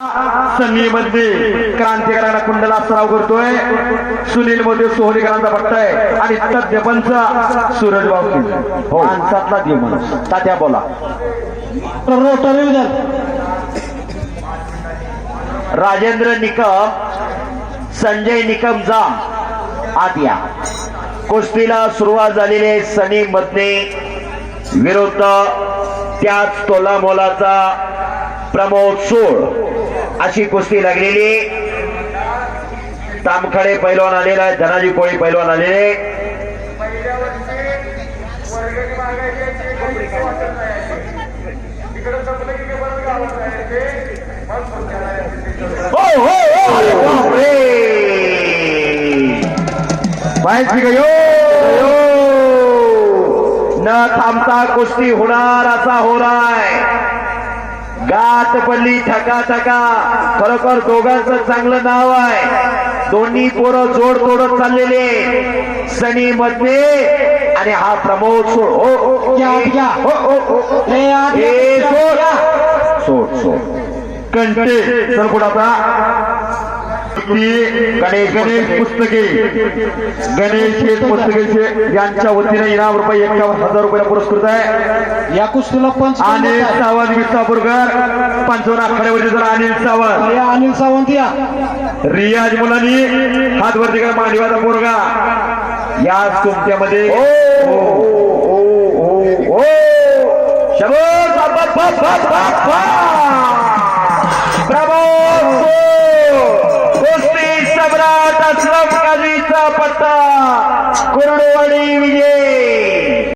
सनीमध्ये क्रांतिकारांना कुंडला सराव करतोय. सुनील मोदी सोहरीकरांचा पट्टा आहे. आणि तज्ञ पंच सूरज बावकी हो. माणसातला दे माणूस तात्या बोला. राजेंद्र निकम संजय निकम जाम आत या कुस्तीला सुरुवात झालेली आहे सनी मधने विरुद्ध त्याच तोला मोलाचा प्रमोद सोळ. अशी कुस्ती लागलेली. तामखडे पैलवान आलेला आहे धनाजी कोळी पैलवान आलेले. हो हो हो न थांबता कुस्ती होणार असा होणार. गाठ पडली ठका ठका. खरोखर दोघांचं चांगलं नाव आहे. दोन्ही पोरं जोड तोडत चाललेले सनी मध्ये आणि हा प्रमोद सोड. हो, सोड. सोड सोड. कंटे. सरकुडाचा पुस्तके. गणेश पुस्तकेचे यांच्या वतीने इनाम रुपये एकावन्न हजार रुपये पुरस्कृत आहे. या कुस्तीला पंच अनिल सावंत विसापूरकर पंचावन्न आखाड्यावरती जर अनिल सावंत. अनिल सावंत या. रियाज मुलांनी हात वरती करा मांडीवाचा पोरगा. या तुमच्यामध्ये ओ ओ ओ ओ शबोर बाबा बाबा बाबा प्रभो കുരുട് വടി വിജയ